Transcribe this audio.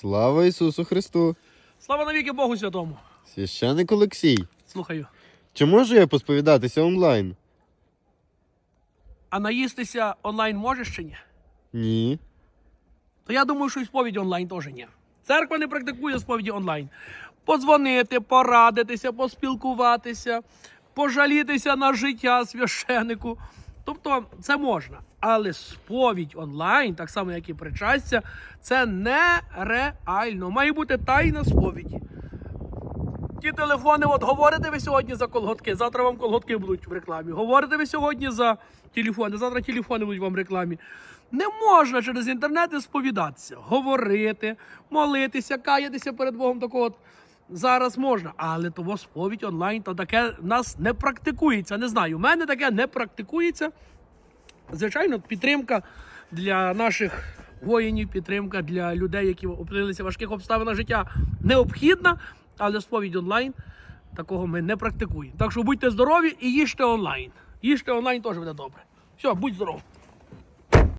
Слава Ісусу Христу! Слава навіки Богу Святому. Священик Олексій. Слухаю. Чи можу я посповідатися онлайн? А наїстися онлайн можеш чи ні? Ні. То я думаю, що і сповідь онлайн теж ні. Церква не практикує сповіді онлайн. Подзвонити, порадитися, поспілкуватися, пожалітися на життя священику. Тобто це можна. Але сповідь онлайн, так само як і причастя, це нереально. Має бути тайна сповіді. Ті телефони, от говорите ви сьогодні за колготки, завтра вам колготки будуть в рекламі. Говорите ви сьогодні за телефони, завтра телефони будуть вам в рекламі. Не можна через інтернет сповідатися, говорити, молитися, каятися перед Богом такого. Зараз можна, але того сповідь онлайн, то таке в нас не практикується. Не знаю. У мене таке не практикується. Звичайно, підтримка для наших воїнів, підтримка для людей, які опинилися в важких обставинах життя, необхідна, але сповідь онлайн такого ми не практикуємо. Так що будьте здорові і їжте онлайн. Їжте онлайн теж буде добре. Все, будь здоров.